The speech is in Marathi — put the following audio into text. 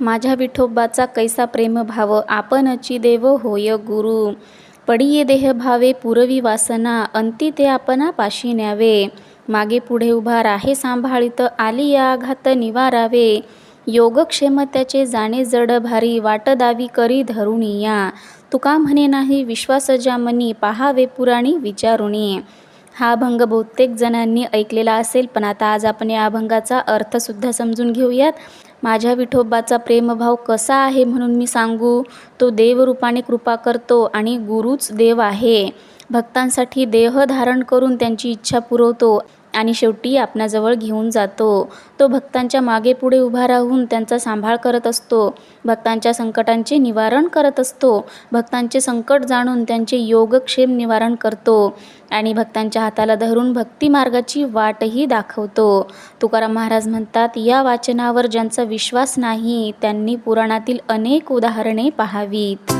माझ्या विठोबाचा कैसा प्रेम भाव आपणची देव होय गुरु. पडिये देह भावे पुरवी वासना अंती ते आपणा पाशी न्यावे. मागे पुढे उभा राहे सांभाळीत आली या आघात निवारावे. योगक्षेम त्याचे जाणे जड भारी वाट दावी करी धरुणी या तुका म्हणे नाही विश्वास जामनी पाहावे पुराणी विचारुणी. हा अभंग बहुतेक जणांनी ऐकलेला असेल पण आता आज आपण या अभंगाचा अर्थसुद्धा समजून घेऊयात. माझ्या विठोबाचा प्रेमभाव कसा आहे म्हणून मी सांगू. तो देवरूपाने कृपा करतो आणि गुरुच देव आहे. भक्तांसाठी देह धारण करून त्यांची इच्छा पुरवतो. आणि शेवटी आपणाजवळ घेऊन जातो. तो भक्तांच्या मागे पुढे उभा राहून त्यांचा सांभाळ करत असतो. भक्तांच्या संकटांचे निवारण करत असतो. भक्तांचे संकट जाणून त्यांचे योगक्षेम निवारण करतो. आणि भक्तांच्या हाताला धरून भक्ती मार्गाची वाटही दाखवतो. तुकाराम महाराज म्हणतात या वाचनावर ज्यांचा विश्वास नाही त्यांनी पुराणातील अनेक उदाहरणे पाहावीत.